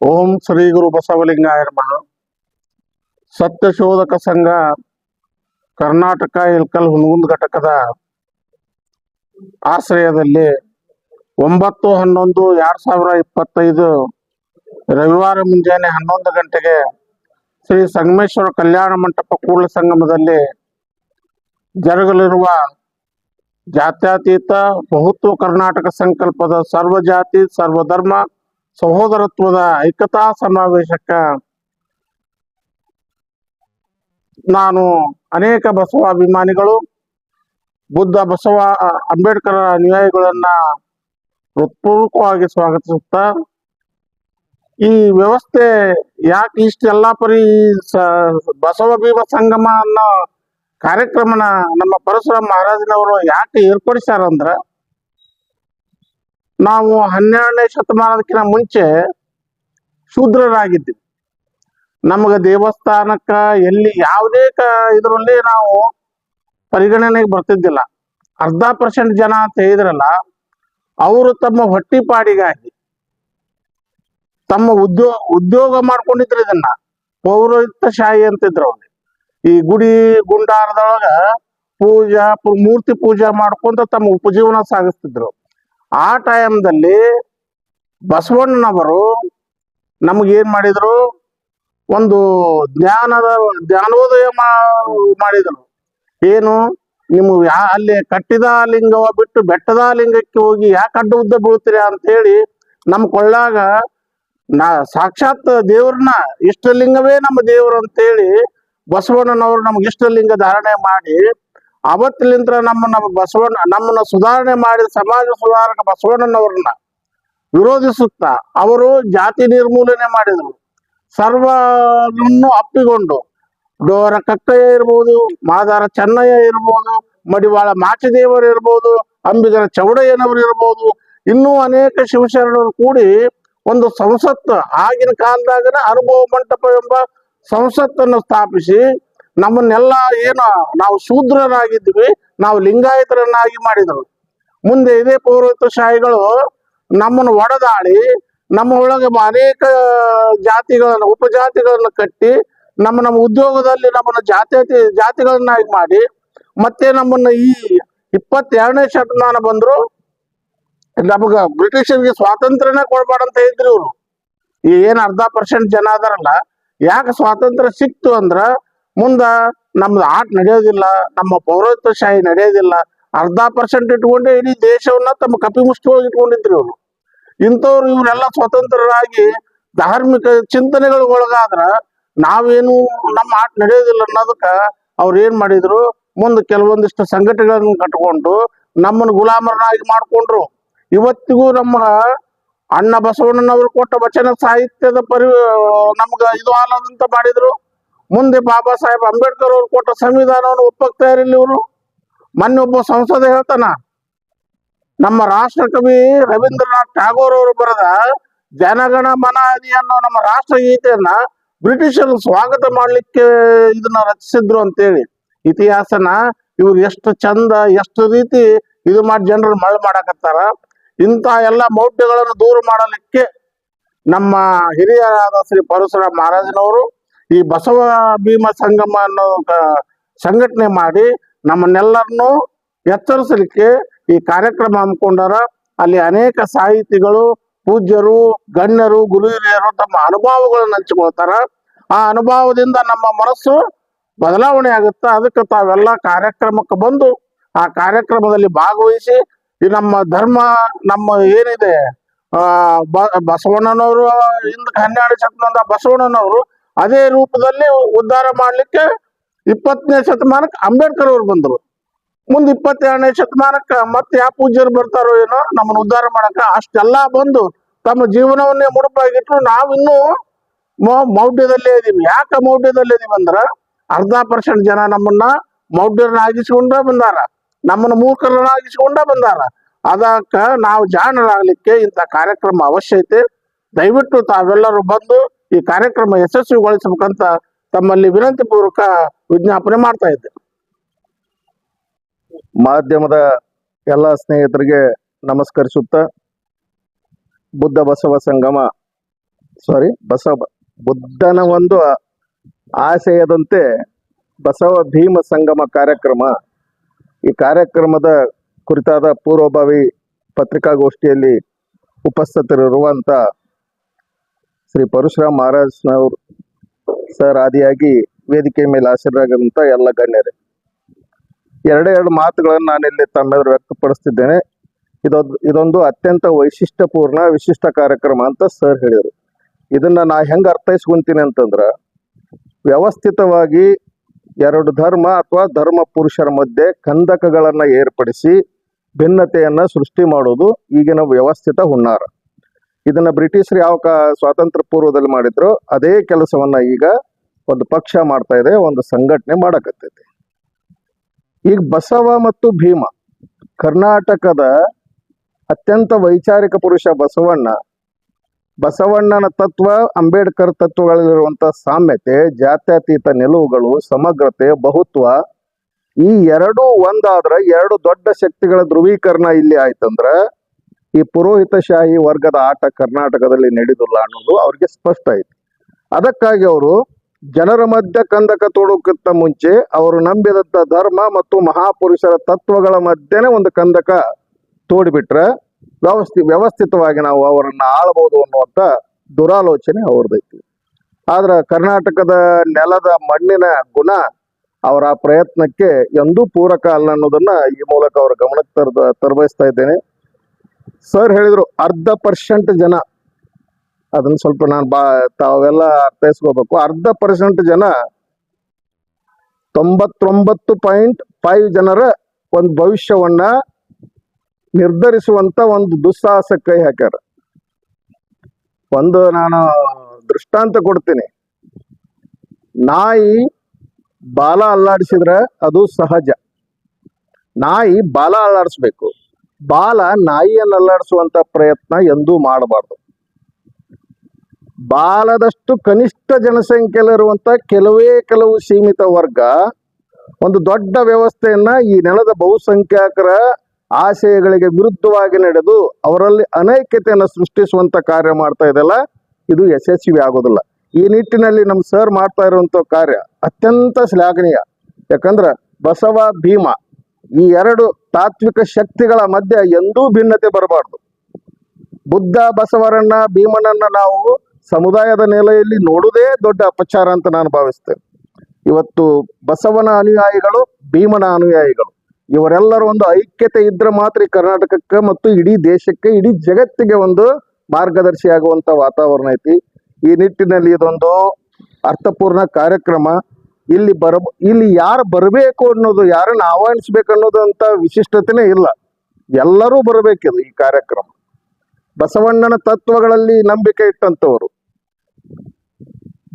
ಓಂ ಶ್ರೀ ಗುರು ಬಸವಲಿಂಗಾಯ ನಮಃ ಸತ್ಯಶೋಧಕ ಸಂಘ ಕರ್ನಾಟಕ ಇಲ್ಕಲ್ ಹುನಗುಂದ್ ಘಟಕದ ಆಶ್ರಯದಲ್ಲಿ ಒಂಬತ್ತು ಹನ್ನೊಂದು ಎರಡ್ ಸಾವಿರ ಇಪ್ಪತ್ತೈದು ರವಿವಾರ ಮುಂಜಾನೆ ಹನ್ನೊಂದು ಗಂಟೆಗೆ ಶ್ರೀ ಸಂಗಮೇಶ್ವರ ಕಲ್ಯಾಣ ಮಂಟಪ ಕೂಡಲ ಸಂಗಮದಲ್ಲಿ ಜರುಗಲಿರುವ ಜಾತ್ಯತೀತ ಬಹುತ್ವ ಕರ್ನಾಟಕ ಸಂಕಲ್ಪದ ಸರ್ವ ಜಾತಿ ಸರ್ವಧರ್ಮ ಸಹೋದರತ್ವದ ಐಕ್ಯತಾ ಸಮಾವೇಶಕ್ಕ ನಾನು ಅನೇಕ ಬಸವ ಅಭಿಮಾನಿಗಳು, ಬುದ್ಧ ಬಸವ ಅಂಬೇಡ್ಕರ್ ಅನುಯಾಯಿಗಳನ್ನ ಹೃತ್ಪೂರ್ವಕವಾಗಿ ಸ್ವಾಗತಿಸುತ್ತಾ, ಈ ವ್ಯವಸ್ಥೆ ಯಾಕೆ ಇಷ್ಟೆಲ್ಲ ಪರಿ ಬಸವ ಭೀಮ ಸಂಗಮ ಅನ್ನೋ ಕಾರ್ಯಕ್ರಮನ ನಮ್ಮ ಪರಶುರಾಮ ಮಹಾರಾಜನವರು ಯಾಕೆ ಏರ್ಪಡಿಸ್ಯಾರಂದ್ರ ನಾವು ಹನ್ನೆರಡನೇ ಶತಮಾನದಕ್ಕಿಂತ ಮುಂಚೆ ಶೂದ್ರರಾಗಿದ್ವಿ. ನಮಗೆ ದೇವಸ್ಥಾನಕ್ಕ ಎಲ್ಲಿ ಯಾವುದೇ ಕ ಇದರಲ್ಲಿ ನಾವು ಪರಿಗಣನೆಗೆ ಬರ್ತಿದ್ದಿಲ್ಲ. ಅರ್ಧ ಪರ್ಸೆಂಟ್ ಜನ ಅಂತ ಹೇಳಿದ್ರಲ್ಲ, ಅವರು ತಮ್ಮ ಹೊಟ್ಟಿಪಾಡಿಗಾಗಿ ತಮ್ಮ ಉದ್ಯೋಗ ಉದ್ಯೋಗ ಮಾಡ್ಕೊಂಡಿದ್ರು ಇದನ್ನ. ಪೌರೋಹಿತ ಶಾಹಿ ಅಂತಿದ್ರು ಅವ್ರಿಗೆ ಈ ಗುಡಿ ಗುಂಡಾರದೊಳಗ ಪೂಜಾ ಮೂರ್ತಿ ಪೂಜಾ ಮಾಡ್ಕೊಂತ ತಮ್ಮ ಉಪಜೀವನ ಸಾಗಿಸ್ತಿದ್ರು. ಆ ಟೈಮ್ದಲ್ಲಿ ಬಸವಣ್ಣನವರು ನಮಗೇನ್ ಮಾಡಿದ್ರು? ಒಂದು ಜ್ಞಾನದ ಜ್ಞಾನೋದಯ ಮಾಡಿದರು. ಏನು? ನಿಮ್ಮ ಅಲ್ಲಿ ಕಟ್ಟಿದ ಲಿಂಗವ ಬಿಟ್ಟು ಬೆಟ್ಟದ ಲಿಂಗಕ್ಕೆ ಹೋಗಿ ಯಾಕೆ ಅಡ್ಡ ಉದ್ದ ಬೀಳ್ತೀರಿ ಅಂತ ಹೇಳಿ ನಮ್ಮ ಕೊಳ್ಳಾಗ ನಾ, ಸಾಕ್ಷಾತ್ ದೇವ್ರನ್ನ ಇಷ್ಟಲಿಂಗವೇ ನಮ್ಮ ದೇವರು ಅಂತೇಳಿ ಬಸವಣ್ಣನವರು ನಮ್ಗೆ ಇಷ್ಟಲಿಂಗ ಧಾರಣೆ ಮಾಡಿ ಅವತ್ತಿಲಿಂತ್ರ ನಮ್ಮನ್ನ ಬಸವಣ್ಣ ನಮ್ಮನ್ನ ಸುಧಾರಣೆ ಮಾಡಿದ ಸಮಾಜ ಸುಧಾರಕ ಬಸವಣ್ಣನವ್ರನ್ನ ವಿರೋಧಿಸುತ್ತಾ ಅವರು ಜಾತಿ ನಿರ್ಮೂಲನೆ ಮಾಡಿದರು. ಸರ್ವನ್ನು ಅಪ್ಪಿಕೊಂಡು ಡೋರ ಕಕ್ಕಯ್ಯ ಇರ್ಬೋದು, ಮಾದಾರ ಚೆನ್ನಯ್ಯ ಇರ್ಬೋದು, ಮಡಿವಾಳ ಮಾಚದೇವರು ಇರ್ಬೋದು, ಅಂಬಿಗರ ಚೌಡಯ್ಯನವರು ಇರ್ಬೋದು, ಇನ್ನೂ ಅನೇಕ ಶಿವಶರಣರು ಕೂಡಿ ಒಂದು ಸಂಸತ್ತು ಆಗಿನ ಕಾಲದಾಗನ ಅನುಭವ ಮಂಟಪ ಎಂಬ ಸಂಸತ್ತನ್ನು ಸ್ಥಾಪಿಸಿ ನಮ್ಮನ್ನೆಲ್ಲ ಏನು, ನಾವು ಶೂದ್ರರಾಗಿದ್ವಿ ನಾವು ಲಿಂಗಾಯತರನ್ನಾಗಿ ಮಾಡಿದರು ಮುಂದೆ ಇದೇ ಪೌರತ್ವ ಶಾಹಿಗಳು ನಮ್ಮನ್ನು ಒಡೆದಾಡಿ, ನಮ್ಮ ಒಳಗೆ ಅನೇಕ ಜಾತಿಗಳನ್ನು, ಉಪಜಾತಿಗಳನ್ನು ಕಟ್ಟಿ, ನಮ್ಮ ನಮ್ಮ ಉದ್ಯೋಗದಲ್ಲಿ ನಮ್ಮನ್ನು ಜಾತಿ, ಜಾತಿಗಳನ್ನಾಗಿ ಮಾಡಿ, ಮತ್ತೆ ನಮ್ಮನ್ನ ಈ ಇಪ್ಪತ್ತೆರಡನೇ ಶತಮಾನ ಬಂದ್ರು, ನಮಗ ಬ್ರಿಟಿಷರಿಗೆ ಸ್ವಾತಂತ್ರ್ಯನೇ ಕೊಡ್ಬಾರ್ದಂತ ಇದ್ರು ಇವರು. ಏನ್ ಅರ್ಧ ಪರ್ಸೆಂಟ್ ಜನ ಅದಾರಲ್ಲ, ಯಾಕೆ ಸ್ವಾತಂತ್ರ್ಯ ಸಿಕ್ತು ಅಂದ್ರ ಮುಂದ ನಮ್ದು ಆಟ ನಡೆಯೋದಿಲ್ಲ, ನಮ್ಮ ಪೌರತ್ವ ಶಾಹಿ ನಡೆಯೋದಿಲ್ಲ, ಅರ್ಧ ಪರ್ಸೆಂಟ್ ಇಟ್ಕೊಂಡೇ ಇಡೀ ದೇಶವನ್ನ ತಮ್ಮ ಕಪಿ ಮುಷ್ಟಿ ಒಳಗೆ ಇಟ್ಕೊಂಡಿದ್ರು ಇವ್ರು. ಇಂಥವ್ರು ಇವರೆಲ್ಲ ಸ್ವತಂತ್ರರಾಗಿ ಧಾರ್ಮಿಕ ಚಿಂತನೆಗಳು ಒಳಗಾದ್ರ ನಾವೇನು ನಮ್ಮ ಆಟ ನಡೆಯೋದಿಲ್ಲ ಅನ್ನೋದಕ್ಕ ಅವ್ರು ಏನ್ ಮಾಡಿದ್ರು? ಮುಂದೆ ಕೆಲವೊಂದಿಷ್ಟು ಸಂಘಟನೆಗಳನ್ನು ಕಟ್ಕೊಂಡು ನಮ್ಮನ್ನು ಗುಲಾಮರನ್ನಾಗಿ ಮಾಡ್ಕೊಂಡ್ರು. ಇವತ್ತಿಗೂ ನಮ್ಮ ಅಣ್ಣ ಬಸವಣ್ಣನವರು ಕೊಟ್ಟ ವಚನ ಸಾಹಿತ್ಯದ ಪರಿ, ನಮ್ಗ ಇದು ಆಲದಂತ ಮಾಡಿದ್ರು. ಮುಂದೆ ಬಾಬಾ ಸಾಹೇಬ್ ಅಂಬೇಡ್ಕರ್ ಅವರು ಕೊಟ್ಟ ಸಂವಿಧಾನವನ್ನು ಒಪ್ಪಕ್ತಾ ಇರಲಿಲ್ಲ ಇವರು? ಮೊನ್ನೆ ಒಬ್ಬ ಸಂಸದ ಹೇಳ್ತಾನ, ನಮ್ಮ ರಾಷ್ಟ್ರಕವಿ ರವೀಂದ್ರನಾಥ್ ಟ್ಯಾಗೋರ್ ಅವರು ಬರೆದ, ಜನಗಣ ಮನ ಅದಿ ಅನ್ನೋ ನಮ್ಮ ರಾಷ್ಟ್ರಗೀತೆಯನ್ನ ಬ್ರಿಟಿಷರು ಸ್ವಾಗತ ಮಾಡ್ಲಿಕ್ಕೆ ಇದನ್ನ ರಚಿಸಿದ್ರು ಅಂತೇಳಿ. ಇತಿಹಾಸನ, ಇವ್ರು ಎಷ್ಟು ಚಂದ, ಎಷ್ಟು ರೀತಿ ಇದು ಮಾಡಿ ಜನರು ಮಳ್ ಮಾಡಾಕತ್ತಾರ. ಇಂಥ ಎಲ್ಲ ಮೌಢ್ಯಗಳನ್ನು ದೂರ ಮಾಡಲಿಕ್ಕೆ ನಮ್ಮ ಹಿರಿಯರಾದ ಶ್ರೀ ಪರಶುರಾಮ್ ಮಹಾರಾಜನವರು ಈ ಬಸವ ಭೀಮ ಸಂಗಮ ಅನ್ನೋ ಸಂಘಟನೆ ಮಾಡಿ ನಮ್ಮನ್ನೆಲ್ಲರನ್ನು ಎಚ್ಚರಿಸಲಿಕ್ಕೆ ಈ ಕಾರ್ಯಕ್ರಮ ಹಮ್ಮಿಕೊಂಡಾರ ಅಲ್ಲಿ ಅನೇಕ ಸಾಹಿತಿಗಳು, ಪೂಜ್ಯರು, ಗಣ್ಯರು ಗುರು ಹಿರಿಯರು ತಮ್ಮ ಅನುಭವಗಳನ್ನು ಹಂಚಿಕೊಳ್ತಾರ. ಆ ಅನುಭವದಿಂದ ನಮ್ಮ ಮನಸ್ಸು ಬದಲಾವಣೆ ಆಗುತ್ತೆ, ಅದಕ್ಕೆ ತಾವೆಲ್ಲ ಕಾರ್ಯಕ್ರಮಕ್ಕೆ ಬಂದು ಆ ಕಾರ್ಯಕ್ರಮದಲ್ಲಿ ಭಾಗವಹಿಸಿ, ಈ ನಮ್ಮ ಧರ್ಮ ನಮ್ಮ ಏನಿದೆ, ಆ ಬಸವಣ್ಣನವರು ಹಿಂದ್ ಹನ್ನೆರಡು ಶತಮಾನದ ಬಸವಣ್ಣನವರು ಅದೇ ರೂಪದಲ್ಲಿ ಉದ್ಧಾರ ಮಾಡಲಿಕ್ಕೆ ಇಪ್ಪತ್ತನೇ ಶತಮಾನಕ್ಕೆ ಅಂಬೇಡ್ಕರ್ ಅವರು ಬಂದರು. ಮುಂದೆ ಇಪ್ಪತ್ತೆರಡನೇ ಶತಮಾನಕ್ಕೆ ಮತ್ತೆ ಯಾವ ಪೂಜ್ಯರು ಬರ್ತಾರೋ ಏನೋ ನಮ್ಮನ್ನು ಉದ್ಧಾರ ಮಾಡಕ ಅಷ್ಟೆಲ್ಲ ಬಂದು ತಮ್ಮ ಜೀವನವನ್ನೇ ಮುಡುಪಾಗಿಟ್ಟು ನಾವಿನ್ನೂ ಮೌಢ್ಯದಲ್ಲೇ ಇದೀವಿ. ಯಾಕೆ ಮೌಢ್ಯದಲ್ಲೇ ಇದೀವಿ ಅಂದ್ರ ಅರ್ಧ ಪರ್ಸೆಂಟ್ ಜನ ನಮ್ಮನ್ನ ಮೌಢ್ಯರನ್ನಾಗಿಸಿಕೊಂಡ ಬಂದಾರ. ನಮ್ಮನ್ನ ಮೂರ್ಖರನ್ನಾಗಿಸ್ಕೊಂಡೇ ಬಂದಾರ. ಅದಕ್ಕ ನಾವು ಜಾಣರಾಗಲಿಕ್ಕೆ ಇಂಥ ಕಾರ್ಯಕ್ರಮ ಅವಶ್ಯ ಐತೆ. ದಯವಿಟ್ಟು ತಾವೆಲ್ಲರೂ ಬಂದು ಈ ಕಾರ್ಯಕ್ರಮ ಯಶಸ್ವಿಗೊಳಿಸಬೇಕಂತ ತಮ್ಮಲ್ಲಿ ವಿನಂತಿ ಪೂರ್ವಕ ವಿಜ್ಞಾಪನೆ ಮಾಡ್ತಾ ಇದ್ದೆ. ಮಾಧ್ಯಮದ ಎಲ್ಲ ಸ್ನೇಹಿತರಿಗೆ ನಮಸ್ಕರಿಸುತ್ತ ಬುದ್ಧ ಬಸವ ಸಂಗಮ ಸಾರಿ ಬಸವ, ಬುದ್ಧನ ಒಂದು ಆಶಯದಂತೆ ಬಸವ ಭೀಮ ಸಂಗಮ ಕಾರ್ಯಕ್ರಮ. ಈ ಕಾರ್ಯಕ್ರಮದ ಕುರಿತಾದ ಪೂರ್ವಭಾವಿ ಪತ್ರಿಕಾಗೋಷ್ಠಿಯಲ್ಲಿ ಉಪಸ್ಥಿತರಿರುವಂತ ಶ್ರೀ ಪರಶುರಾಮ್ ಮಹಾರಾಜ್ನವರು ಸರ್ ಆದಿಯಾಗಿ ವೇದಿಕೆ ಮೇಲೆ ಆಶೀರ್ವಾದಂತ ಎಲ್ಲ ಗಣ್ಯರೇ. ಎರಡೇ ಎರಡು ಮಾತುಗಳನ್ನು ನಾನಿಲ್ಲಿ ತಮ್ಮೆದುರು ವ್ಯಕ್ತಪಡಿಸ್ತಿದ್ದೇನೆ. ಇದೊಂದು ಇದೊಂದು ಅತ್ಯಂತ ವೈಶಿಷ್ಟ್ಯಪೂರ್ಣ, ವಿಶಿಷ್ಟ ಕಾರ್ಯಕ್ರಮ ಅಂತ ಸರ್ ಹೇಳಿದರು. ಇದನ್ನ ನಾ ಹೆಂಗೆ ಅರ್ಥೈಸ್ಕೊಂತೀನಿ ಅಂತಂದ್ರೆ, ವ್ಯವಸ್ಥಿತವಾಗಿ ಎರಡು ಧರ್ಮ ಅಥವಾ ಧರ್ಮ ಪುರುಷರ ಮಧ್ಯೆ ಕಂದಕಗಳನ್ನ ಏರ್ಪಡಿಸಿ ಭಿನ್ನತೆಯನ್ನು ಸೃಷ್ಟಿ ಮಾಡೋದು ಈಗಿನ ವ್ಯವಸ್ಥಿತ ಹುನ್ನಾರ. ಇದನ್ನ ಬ್ರಿಟಿಷರು ಯಾವ ಸ್ವಾತಂತ್ರ್ಯ ಪೂರ್ವದಲ್ಲಿ ಮಾಡಿದ್ರು, ಅದೇ ಕೆಲಸವನ್ನ ಈಗ ಒಂದು ಪಕ್ಷ ಮಾಡ್ತಾ ಇದೆ, ಒಂದು ಸಂಘಟನೆ ಮಾಡಕತ್ತೈತಿ. ಈಗ ಬಸವ ಮತ್ತು ಭೀಮ, ಕರ್ನಾಟಕದ ಅತ್ಯಂತ ವೈಚಾರಿಕ ಪುರುಷ ಬಸವಣ್ಣ, ಬಸವಣ್ಣನ ತತ್ವ, ಅಂಬೇಡ್ಕರ್ ತತ್ವಗಳಲ್ಲಿರುವಂತ ಸಾಮ್ಯತೆ, ಜಾತ್ಯತೀತ ನಿಲುವುಗಳು, ಸಮಗ್ರತೆ, ಬಹುತ್ವ, ಈ ಎರಡು ಒಂದಾದ್ರೆ, ಎರಡು ದೊಡ್ಡ ಶಕ್ತಿಗಳ ಧ್ರುವೀಕರಣ ಇಲ್ಲಿ ಆಯ್ತಂದ್ರ ಈ ಪುರೋಹಿತಶಾಹಿ ವರ್ಗದ ಆಟ ಕರ್ನಾಟಕದಲ್ಲಿ ನಡೆದಿಲ್ಲ ಅನ್ನೋದು ಅವ್ರಿಗೆ ಸ್ಪಷ್ಟ ಐತಿ ಅದಕ್ಕಾಗಿ ಅವರು ಜನರ ಮಧ್ಯ ಕಂದಕ ತೋಡೋಕ್ಕಿಂತ ಮುಂಚೆ ಅವರು ನಂಬಿದಂತ ಧರ್ಮ ಮತ್ತು ಮಹಾಪುರುಷರ ತತ್ವಗಳ ಮಧ್ಯೆನೇ ಒಂದು ಕಂದಕ ತೋಡಿಬಿಟ್ರೆ ವ್ಯವಸ್ಥಿ, ವ್ಯವಸ್ಥಿತವಾಗಿ ನಾವು ಅವರನ್ನ ಆಳಬಹುದು ಅನ್ನುವಂತ ದುರಾಲೋಚನೆ ಅವ್ರದೈತಿ ಆದ್ರ ಕರ್ನಾಟಕದ ನೆಲದ ಮಣ್ಣಿನ ಗುಣ ಅವರ ಪ್ರಯತ್ನಕ್ಕೆ ಎಂದೂ ಪೂರಕ ಅಲ್ಲ ಅನ್ನೋದನ್ನ ಈ ಮೂಲಕ ಅವರ ಗಮನಕ್ಕೆ ತರ್ ತರಬಯಸ್ತಾ ಇದ್ದೇನೆ. ಸರ್ ಹೇಳಿದರು ಅರ್ಧ ಪರ್ಸೆಂಟ್ ಜನ. ಅದನ್ನ ಸ್ವಲ್ಪ ನಾನು ಬಾ, ತಾವೆಲ್ಲ ಅರ್ಥೈಸ್ಕೋಬೇಕು ಅರ್ಧ ಪರ್ಸೆಂಟ್ ಜನ ತೊಂಬತ್ತೊಂಬತ್ತು ಪಾಯಿಂಟ್ ಫೈವ್ ಜನರ ಒಂದು ಭವಿಷ್ಯವನ್ನ ನಿರ್ಧರಿಸುವಂತ ಒಂದು ದುಸ್ಸಾಹಸ ಕೈ ಹಾಕ್ಯಾರ. ಒಂದು ನಾನು ದೃಷ್ಟಾಂತ ಕೊಡ್ತೀನಿ. ನಾಯಿ ಬಾಲ ಅಲ್ಲಾಡಿಸಿದ್ರೆ ಅದು ಸಹಜ. ನಾಯಿ ಬಾಲ ಅಲ್ಲಾಡಿಸ್ಬೇಕು. ಬಾಲ ನಾಯಿಯನ್ನು ಅಲ್ಲಾಡಿಸುವಂತ ಪ್ರಯತ್ನ ಎಂದೂ ಮಾಡಬಾರ್ದು. ಬಾಲದಷ್ಟು ಕನಿಷ್ಠ ಜನಸಂಖ್ಯೆಯಲ್ಲಿರುವಂತ ಕೆಲವೇ ಕೆಲವು ಸೀಮಿತ ವರ್ಗ ಒಂದು ದೊಡ್ಡ ವ್ಯವಸ್ಥೆಯನ್ನ ಈ ನೆಲದ ಬಹುಸಂಖ್ಯಾತರ ಆಶಯಗಳಿಗೆ ವಿರುದ್ಧವಾಗಿ ನಡೆದು ಅವರಲ್ಲಿ ಅನೈಕ್ಯತೆಯನ್ನು ಸೃಷ್ಟಿಸುವಂತ ಕಾರ್ಯ ಮಾಡ್ತಾ ಇದೆಲ್ಲ ಇದು ಯಶಸ್ವಿ ಆಗೋದಿಲ್ಲ. ಈ ನಿಟ್ಟಿನಲ್ಲಿ ನಮ್ಮ ಸರ್ ಮಾಡ್ತಾ ಇರುವಂತ ಕಾರ್ಯ ಅತ್ಯಂತ ಶ್ಲಾಘನೀಯ. ಯಾಕಂದ್ರ ಬಸವ ಭೀಮ ಈ ಎರಡು ತಾತ್ವಿಕ ಶಕ್ತಿಗಳ ಮಧ್ಯೆ ಎಂದೂ ಭಿನ್ನತೆ ಬರಬಾರ್ದು. ಬುದ್ಧ, ಬಸವರನ್ನ, ಭೀಮನನ್ನ ನಾವು ಸಮುದಾಯದ ನೆಲೆಯಲ್ಲಿ ನೋಡುವುದೇ ದೊಡ್ಡ ಅಪಚಾರ ಅಂತ ನಾನು ಭಾವಿಸ್ತೇನೆ. ಇವತ್ತು ಬಸವನ ಅನುಯಾಯಿಗಳು, ಭೀಮನ ಅನುಯಾಯಿಗಳು, ಇವರೆಲ್ಲರ ಒಂದು ಐಕ್ಯತೆ ಇದ್ರೆ ಮಾತ್ರ ಕರ್ನಾಟಕಕ್ಕೆ ಮತ್ತು ಇಡೀ ದೇಶಕ್ಕೆ, ಇಡೀ ಜಗತ್ತಿಗೆ ಒಂದು ಮಾರ್ಗದರ್ಶಿ ಆಗುವಂತ ವಾತಾವರಣ ಐತಿ. ಈ ನಿಟ್ಟಿನಲ್ಲಿ ಇದೊಂದು ಅರ್ಥಪೂರ್ಣ ಕಾರ್ಯಕ್ರಮ. ಇಲ್ಲಿ ಬರ, ಇಲ್ಲಿ ಯಾರು ಬರಬೇಕು ಅನ್ನೋದು, ಯಾರನ್ನ ಆಹ್ವಾನಿಸ್ಬೇಕು ಅಂತ ವಿಶಿಷ್ಟತೆನೇ ಇಲ್ಲ. ಎಲ್ಲರೂ ಬರಬೇಕಿದು ಈ ಕಾರ್ಯಕ್ರಮ. ಬಸವಣ್ಣನ ತತ್ವಗಳಲ್ಲಿ ನಂಬಿಕೆ ಇಟ್ಟಂತವರು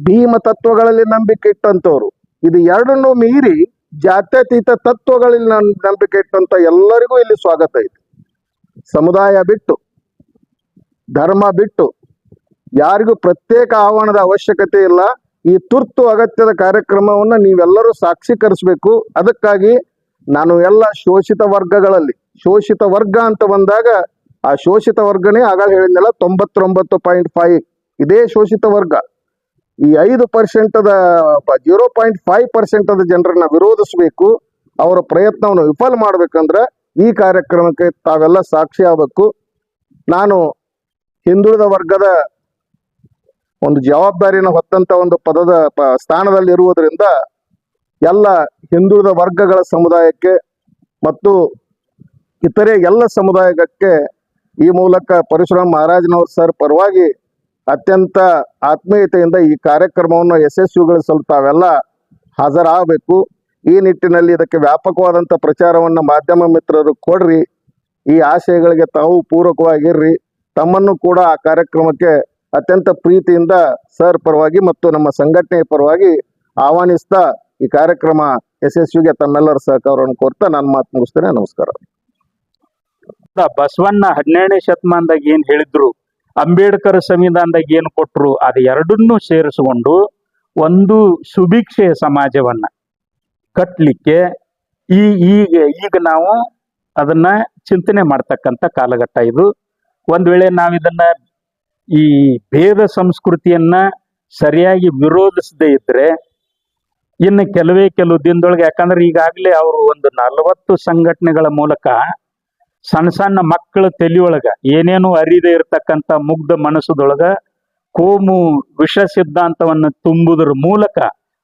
ಭೀಮ ತತ್ವಗಳಲ್ಲಿ ನಂಬಿಕೆ ಇಟ್ಟಂತವರು ಇದು ಎರಡನ್ನು ಮೀರಿ ಜಾತ್ಯತೀತ ತತ್ವಗಳಲ್ಲಿ ನಂಬಿಕೆ ಇಟ್ಟಂತ ಎಲ್ಲರಿಗೂ ಇಲ್ಲಿ ಸ್ವಾಗತ ಇದೆ. ಸಮುದಾಯ ಬಿಟ್ಟು, ಧರ್ಮ ಬಿಟ್ಟು, ಯಾರಿಗೂ ಪ್ರತ್ಯೇಕ ಆಹ್ವಾನದ ಅವಶ್ಯಕತೆ ಇಲ್ಲ. ಈ ತುರ್ತು ಅಗತ್ಯದ ಕಾರ್ಯಕ್ರಮವನ್ನು ನೀವೆಲ್ಲರೂ ಸಾಕ್ಷೀಕರಿಸಬೇಕು. ಅದಕ್ಕಾಗಿ ನಾನು ಎಲ್ಲ ಶೋಷಿತ ವರ್ಗಗಳಲ್ಲಿ, ಶೋಷಿತ ವರ್ಗ ಅಂತ ಬಂದಾಗ ಆ ಶೋಷಿತ ವರ್ಗನೇ ಆಗ ಹೇಳಿದ್ನಲ್ಲ ತೊಂಬತ್ತೊಂಬತ್ತು ಪಾಯಿಂಟ್ ಫೈವ್ ಇದೇ ಶೋಷಿತ ವರ್ಗ. ಈ ಐದು ಪರ್ಸೆಂಟದ ಜೀರೋ ಪಾಯಿಂಟ್ ಫೈವ್ ಪರ್ಸೆಂಟದ ಜನರನ್ನ ವಿರೋಧಿಸಬೇಕು. ಅವರ ಪ್ರಯತ್ನವನ್ನು ವಿಫಲ ಮಾಡ್ಬೇಕಂದ್ರೆ ಈ ಕಾರ್ಯಕ್ರಮಕ್ಕೆ ತಾವೆಲ್ಲ ಸಾಕ್ಷಿ ಆಗಬೇಕು. ನಾನು ಹಿಂದುಳಿದ ವರ್ಗದ ಒಂದು ಜವಾಬ್ದಾರಿಯನ್ನು ಹೊತ್ತಂತ ಒಂದು ಪದದ ಸ್ಥಾನದಲ್ಲಿ ಇರುವುದರಿಂದ ಎಲ್ಲ ಹಿಂದುಳಿದ ವರ್ಗಗಳ ಸಮುದಾಯಕ್ಕೆ ಮತ್ತು ಇತರೆ ಎಲ್ಲ ಸಮುದಾಯಕ್ಕೆ ಈ ಮೂಲಕ ಪರಶುರಾಮ್ ಮಹಾರಾಜನವ್ರ ಸರ್ ಪರವಾಗಿ ಅತ್ಯಂತ ಆತ್ಮೀಯತೆಯಿಂದ ಈ ಕಾರ್ಯಕ್ರಮವನ್ನು ಯಶಸ್ವಿಗೊಳಿಸಲು ತಾವೆಲ್ಲ ಹಾಜರಾಗಬೇಕು. ಈ ನಿಟ್ಟಿನಲ್ಲಿ ಇದಕ್ಕೆ ವ್ಯಾಪಕವಾದಂಥ ಪ್ರಚಾರವನ್ನು ಮಾಧ್ಯಮ ಮಿತ್ರರು ಕೊಡ್ರಿ. ಈ ಆಶಯಗಳಿಗೆ ತಾವು ಪೂರಕವಾಗಿರ್ರಿ. ತಮ್ಮನ್ನು ಕೂಡ ಆ ಕಾರ್ಯಕ್ರಮಕ್ಕೆ ಅತ್ಯಂತ ಪ್ರೀತಿಯಿಂದ ಸರ್ ಪರವಾಗಿ ಮತ್ತು ನಮ್ಮ ಸಂಘಟನೆಯ ಪರವಾಗಿ ಆಹ್ವಾನಿಸ್ತಾ ಈ ಕಾರ್ಯಕ್ರಮ ಯಶಸ್ವಿಗೆ ತಮ್ಮೆಲ್ಲರ ಸಹಕಾರವನ್ನು ಕೋರ್ತಾ ನಾನು ಮಾತು ಮುಗಿಸ್ತೇನೆ. ನಮಸ್ಕಾರ. ಬಸವಣ್ಣ ಹನ್ನೆರಡನೇ ಶತಮಾನದಾಗ ಏನ್ ಹೇಳಿದ್ರು? ಅಂಬೇಡ್ಕರ್ ಸಂವಿಧಾನದಾಗ ಏನು ಕೊಟ್ರು? ಅದು ಎರಡನ್ನೂ ಸೇರಿಸಿಕೊಂಡು ಒಂದು ಸುಭಿಕ್ಷೆಯ ಸಮಾಜವನ್ನ ಕಟ್ಟಲಿಕ್ಕೆ ಈ ಈಗ ಈಗ ನಾವು ಅದನ್ನ ಚಿಂತನೆ ಮಾಡ್ತಕ್ಕಂಥ ಕಾಲಘಟ್ಟ ಇದು. ಒಂದ್ ವೇಳೆ ನಾವಿದನ್ನ ಈ ಭೇದ ಸಂಸ್ಕೃತಿಯನ್ನ ಸರಿಯಾಗಿ ವಿರೋಧಿಸದೇ ಇದ್ರೆ ಇನ್ನು ಕೆಲವೇ ಕೆಲವು ದಿನದೊಳಗೆ, ಯಾಕಂದ್ರೆ ಈಗಾಗಲೇ ಅವರು ಒಂದು ನಲವತ್ತು ಸಂಘಟನೆಗಳ ಮೂಲಕ ಸಣ್ಣ ಸಣ್ಣ ಮಕ್ಕಳ ತಲೆಯೊಳಗ ಏನೇನು ಅರಿದೇ ಇರತಕ್ಕಂಥ ಮುಗ್ಧ ಮನಸ್ಸದೊಳಗ ಕೋಮು ವಿಷ ಸಿದ್ಧಾಂತವನ್ನು ತುಂಬುವುದರ ಮೂಲಕ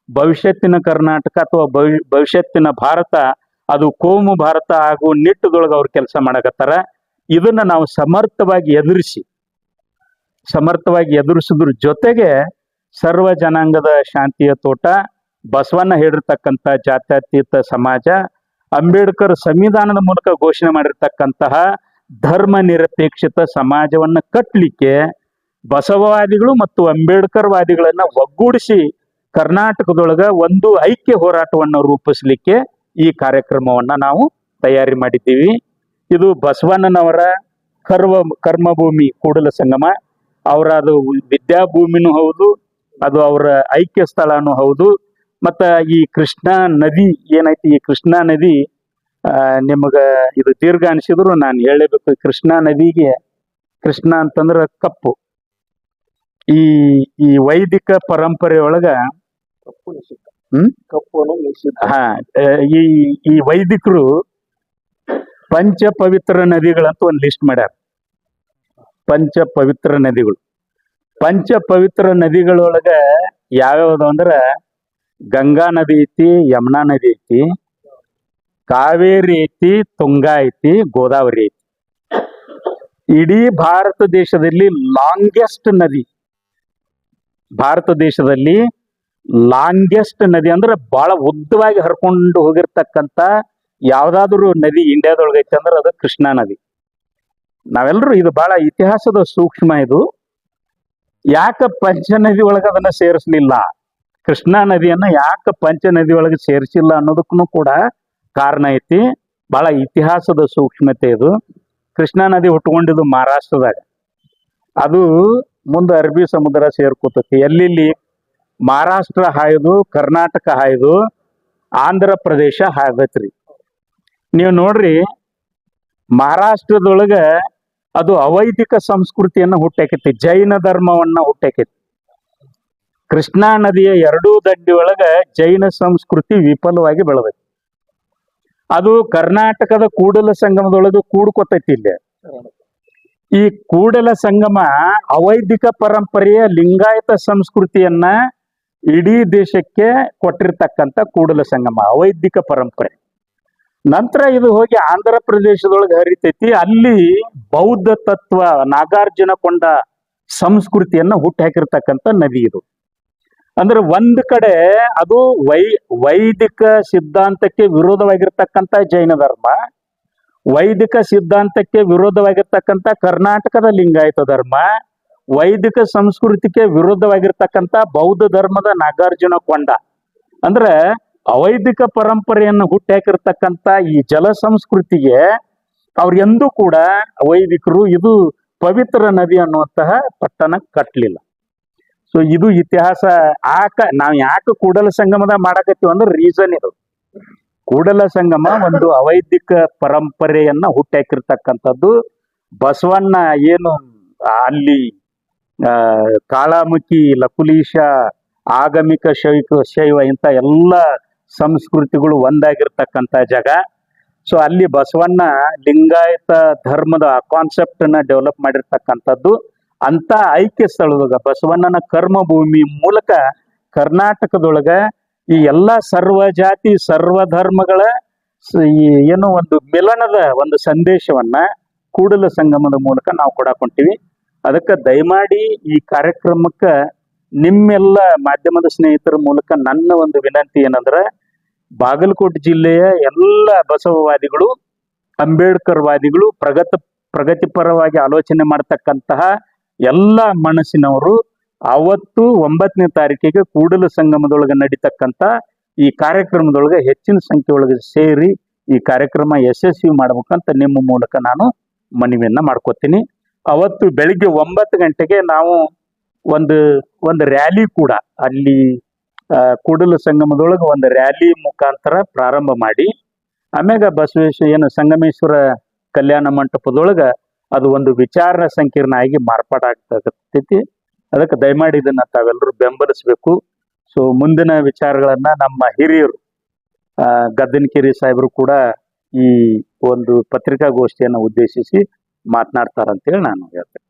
ಭವಿಷ್ಯತ್ತಿನ ಕರ್ನಾಟಕ ಅಥವಾ ಭವಿ- ಭವಿಷ್ಯತ್ತಿನ ಭಾರತ, ಅದು ಕೋಮು ಭಾರತ ಹಾಗೂ ನಿಟ್ಟದೊಳಗೆ ಅವ್ರು ಕೆಲಸ ಮಾಡಕತ್ತಾರ. ಇದನ್ನ ನಾವು ಸಮರ್ಥವಾಗಿ ಎದುರಿಸಿ ಸಮರ್ಥವಾಗಿ ಎದುರಿಸಿದ್ರ. ಜೊತೆಗೆ ಸರ್ವ ಜನಾಂಗದ ಶಾಂತಿಯ ತೋಟ, ಬಸವಣ್ಣ ಹೇಳಿರ್ತಕ್ಕಂಥ ಜಾತ್ಯತೀತ ಸಮಾಜ, ಅಂಬೇಡ್ಕರ್ ಸಂವಿಧಾನದ ಮೂಲಕ ಘೋಷಣೆ ಮಾಡಿರ್ತಕ್ಕಂತಹ ಧರ್ಮ ನಿರಪೇಕ್ಷಿತ ಸಮಾಜವನ್ನ ಕಟ್ಟಲಿಕ್ಕೆ ಬಸವವಾದಿಗಳು ಮತ್ತು ಅಂಬೇಡ್ಕರ್ ವಾದಿಗಳನ್ನ ಒಗ್ಗೂಡಿಸಿ ಕರ್ನಾಟಕದೊಳಗ ಒಂದು ಐಕ್ಯ ಹೋರಾಟವನ್ನು ರೂಪಿಸಲಿಕ್ಕೆ ಈ ಕಾರ್ಯಕ್ರಮವನ್ನ ನಾವು ತಯಾರಿ ಮಾಡಿದ್ದೀವಿ. ಇದು ಬಸವಣ್ಣನವರ ಕರ್ವ, ಕರ್ಮಭೂಮಿ ಕೂಡಲ ಸಂಗಮ. ಅವರ ಅದು ವಿದ್ಯಾಭೂಮಿನೂ ಹೌದು ಅದು ಅವರ ಐಕ್ಯ ಸ್ಥಳನೂ ಹೌದು. ಮತ್ತ ಈ ಕೃಷ್ಣಾ ನದಿ ಏನೈತಿ ಈ ಕೃಷ್ಣಾ ನದಿ ನಿಮಗ ಇದು ದೀರ್ಘ ಅನಿಸಿದ್ರು ನಾನು ಹೇಳಬೇಕು. ಕೃಷ್ಣಾ ನದಿಗೆ ಕೃಷ್ಣ ಅಂತಂದ್ರ ಕಪ್ಪು. ಈ ಈ ವೈದಿಕ ಪರಂಪರೆ ಒಳಗ ಕಪ್ಪು ನಿಷಿದ್ಧ. ಹ್ಮ್? ಕಪ್ಪು ಅನ್ನೋದು ಹಾ ಈ ಈ ವೈದಿಕರು ಪಂಚ ಪವಿತ್ರ ನದಿಗಳಂತ ಒಂದು ಲಿಸ್ಟ್ ಮಾಡ್ಯಾರ. ಪಂಚ ಪವಿತ್ರ ನದಿಗಳು. ಪಂಚ ಪವಿತ್ರ ನದಿಗಳೊಳಗೆ ಯಾವ್ಯಾವ್ದು ಅಂದ್ರೆ ಗಂಗಾ ನದಿ ಐತಿ, ಯಮುನಾ ನದಿ ಐತಿ, ಕಾವೇರಿ ಐತಿ, ತುಂಗಾ ಐತಿ, ಗೋದಾವರಿ ಐತಿ. ಇಡೀ ಭಾರತ ದೇಶದಲ್ಲಿ ಲಾಂಗೆಸ್ಟ್ ನದಿ. ಭಾರತ ದೇಶದಲ್ಲಿ ಲಾಂಗೆಸ್ಟ್ ನದಿ ಅಂದ್ರೆ ಬಹಳ ಉದ್ದವಾಗಿ ಹರ್ಕೊಂಡು ಹೋಗಿರ್ತಕ್ಕಂತ ಯಾವ್ದಾದ್ರು ನದಿ ಇಂಡಿಯಾದೊಳಗೆ ಐತೆ ಅಂದ್ರೆ ಅದು ಕೃಷ್ಣಾ ನದಿ. ನಾವೆಲ್ಲರೂ ಇದು ಬಹಳ ಇತಿಹಾಸದ ಸೂಕ್ಷ್ಮ ಇದು. ಯಾಕ ಪಂಚ ನದಿ ಒಳಗೆ ಅದನ್ನ ಸೇರಿಸಲಿಲ್ಲ? ಕೃಷ್ಣಾ ನದಿಯನ್ನ ಯಾಕ ಪಂಚ ನದಿ ಒಳಗೆ ಸೇರಿಸಿಲ್ಲ ಅನ್ನೋದಕ್ಕೂ ಕೂಡ ಕಾರಣ ಐತಿ. ಬಹಳ ಇತಿಹಾಸದ ಸೂಕ್ಷ್ಮತೆ ಇದು. ಕೃಷ್ಣಾ ನದಿ ಹುಟ್ಕೊಂಡಿದ್ದು ಮಹಾರಾಷ್ಟ್ರದಾಗ. ಅದು ಮುಂದೆ ಅರಬ್ಬಿ ಸಮುದ್ರ ಸೇರ್ಕೋತತಿ. ಎಲ್ಲಿಲ್ಲಿ? ಮಹಾರಾಷ್ಟ್ರ ಹಾಯ್ದು, ಕರ್ನಾಟಕ ಹಾಯ್ದು, ಆಂಧ್ರ ಪ್ರದೇಶ ಹಾಗತ್ರಿ. ನೀವು ನೋಡ್ರಿ, ಮಹಾರಾಷ್ಟ್ರದೊಳಗ ಅದು ಅವೈದಿಕ ಸಂಸ್ಕೃತಿಯನ್ನ ಹುಟ್ಟಾಕೈತಿ, ಜೈನ ಧರ್ಮವನ್ನ ಹುಟ್ಟಾಕೈತಿ. ಕೃಷ್ಣಾ ನದಿಯ ಎರಡೂ ದಂಡಿ ಜೈನ ಸಂಸ್ಕೃತಿ ವಿಫಲವಾಗಿ ಬೆಳೆದೈತಿ. ಅದು ಕರ್ನಾಟಕದ ಕೂಡಲ ಸಂಗಮದೊಳಗೆ ಕೂಡ್ಕೊತೈತಿ ಇಲ್ಲಿ. ಈ ಕೂಡಲ ಸಂಗಮ ಅವೈದಿಕ ಪರಂಪರೆಯ ಲಿಂಗಾಯತ ಸಂಸ್ಕೃತಿಯನ್ನ ಇಡೀ ದೇಶಕ್ಕೆ ಕೊಟ್ಟಿರ್ತಕ್ಕಂಥ ಕೂಡಲ ಸಂಗಮ, ಅವೈದಿಕ ಪರಂಪರೆ. ನಂತರ ಇದು ಹೋಗಿ ಆಂಧ್ರ ಪ್ರದೇಶದೊಳಗೆ ಹರಿತೈತಿ. ಅಲ್ಲಿ ಬೌದ್ಧ ತತ್ವ, ನಾಗಾರ್ಜುನ ಕೊಂಡ ಸಂಸ್ಕೃತಿಯನ್ನ ಹುಟ್ಟಾಕಿರ್ತಕ್ಕಂಥ ನದಿ ಇದು. ಅಂದ್ರೆ ಒಂದ್ ಕಡೆ ಅದು ವೈ, ವೈದಿಕ ಸಿದ್ಧಾಂತಕ್ಕೆ ವಿರೋಧವಾಗಿರ್ತಕ್ಕಂಥ ಜೈನ ಧರ್ಮ, ವೈದಿಕ ಸಿದ್ಧಾಂತಕ್ಕೆ ವಿರೋಧವಾಗಿರ್ತಕ್ಕಂಥ ಕರ್ನಾಟಕದ ಲಿಂಗಾಯತ ಧರ್ಮ, ವೈದಿಕ ಸಂಸ್ಕೃತಿಗೆ ವಿರುದ್ಧವಾಗಿರ್ತಕ್ಕಂಥ ಬೌದ್ಧ ಧರ್ಮದ ನಾಗಾರ್ಜುನ ಕೊಂಡ. ಅಂದ್ರೆ ಅವೈದಿಕ ಪರಂಪರೆಯನ್ನು ಹುಟ್ಟಾಕಿರ್ತಕ್ಕಂಥ ಈ ಜಲ ಸಂಸ್ಕೃತಿಗೆ ಅವ್ರು ಕೂಡ ವೈದಿಕರು ಇದು ಪವಿತ್ರ ನದಿ ಅನ್ನುವಂತಹ ಪಟ್ಟಣ ಕಟ್ಟಲಿಲ್ಲ ಸೊ ಇದು ಇತಿಹಾಸ ಆಕ ನಾವು ಯಾಕೆ ಕೂಡಲ ಸಂಗಮದ ಮಾಡಕತ್ತೀವಿ ಅಂದ್ರೆ ರೀಸನ್ ಇದು. ಕೂಡಲ ಸಂಗಮ ಒಂದು ಅವೈದಿಕ ಪರಂಪರೆಯನ್ನ ಹುಟ್ಟಾಕಿರ್ತಕ್ಕಂಥದ್ದು ಬಸವಣ್ಣ ಏನು ಅಲ್ಲಿ ಕಾಳಾಮುಖಿ ಲಕುಲೀಶ ಆಗಮಿಕ ಶೈವ ಶೈವ ಇಂಥ ಎಲ್ಲ ಸಂಸ್ಕೃತಿಗಳು ಒಂದಾಗಿರ್ತಕ್ಕಂಥ ಜಾಗ. ಸೊ ಅಲ್ಲಿ ಬಸವಣ್ಣ ಲಿಂಗಾಯತ ಧರ್ಮದ ಕಾನ್ಸೆಪ್ಟ್ ಅನ್ನ ಡೆವಲಪ್ ಮಾಡಿರ್ತಕ್ಕಂಥದ್ದು. ಅಂತ ಐಕ್ಯ ಸ್ಥಳದಾಗ ಬಸವಣ್ಣನ ಕರ್ಮಭೂಮಿ ಮೂಲಕ ಕರ್ನಾಟಕದೊಳಗ ಈ ಎಲ್ಲ ಸರ್ವ ಜಾತಿ ಸರ್ವ ಧರ್ಮಗಳ ಈ ಏನು ಒಂದು ಮಿಲನದ ಒಂದು ಸಂದೇಶವನ್ನ ಕೂಡಲ ಸಂಗಮದ ಮೂಲಕ ನಾವು ಕೊಡಾಕೊಂತೀವಿ. ಅದಕ್ಕೆ ದಯಮಾಡಿ ಈ ಕಾರ್ಯಕ್ರಮಕ್ಕೆ ನಿಮ್ಮೆಲ್ಲ ಮಾಧ್ಯಮದ ಸ್ನೇಹಿತರ ಮೂಲಕ ನನ್ನ ಒಂದು ವಿನಂತಿ ಏನಂದ್ರೆ ಬಾಗಲಕೋಟೆ ಜಿಲ್ಲೆಯ ಎಲ್ಲ ಬಸವವಾದಿಗಳು ಅಂಬೇಡ್ಕರ್ ವಾದಿಗಳು ಪ್ರಗತ, ಪ್ರಗತಿಪರವಾಗಿ ಆಲೋಚನೆ ಮಾಡ್ತಕ್ಕಂತಹ ಎಲ್ಲ ಮನಸ್ಸಿನವರು ಅವತ್ತು ಒಂಬತ್ತನೇ ತಾರೀಕಿಗೆ ಕೂಡಲ ಸಂಗಮದೊಳಗೆ ನಡೀತಕ್ಕಂಥ ಈ ಕಾರ್ಯಕ್ರಮದೊಳಗೆ ಹೆಚ್ಚಿನ ಸಂಖ್ಯೆ ಒಳಗೆ ಸೇರಿ ಈ ಕಾರ್ಯಕ್ರಮ ಯಶಸ್ವಿ ಮಾಡ್ಬೇಕಂತ ನಿಮ್ಮ ಮೂಲಕ ನಾನು ಮನವಿಯನ್ನ ಮಾಡ್ಕೋತೀನಿ. ಅವತ್ತು ಬೆಳಿಗ್ಗೆ ಒಂಬತ್ತು ಗಂಟೆಗೆ ನಾವು ಒಂದು ಒಂದು ರ್ಯಾಲಿ ಕೂಡ ಅಲ್ಲಿ ಕೂಡಲ ಸಂಗಮದೊಳಗೆ ಒಂದು ರ್ಯಾಲಿ ಮುಖಾಂತರ ಪ್ರಾರಂಭ ಮಾಡಿ, ಆಮ್ಯಾಗ ಬಸವೇಶ್ವರ ಏನು ಸಂಗಮೇಶ್ವರ ಕಲ್ಯಾಣ ಮಂಟಪದೊಳಗೆ ಅದು ಒಂದು ವಿಚಾರ ಸಂಕೀರ್ಣ ಆಗಿ ಮಾರ್ಪಾಡಾಗ್ತೈತಿ ಅದಕ್ಕೆ ದಯಮಾಡಿ ಇದನ್ನ ತಾವೆಲ್ಲರೂ ಬೆಂಬಲಿಸಬೇಕು. ಸೊ ಮುಂದಿನ ವಿಚಾರಗಳನ್ನ ನಮ್ಮ ಹಿರಿಯರು ಗದ್ದನಕೆರೆ ಸಾಹೇಬರು ಕೂಡ ಈ ಒಂದು ಪತ್ರಿಕಾಗೋಷ್ಠಿಯನ್ನು ಉದ್ದೇಶಿಸಿ ಮಾತನಾಡ್ತಾರಂತೇಳಿ ನಾನು ಹೇಳ್ತೇನೆ.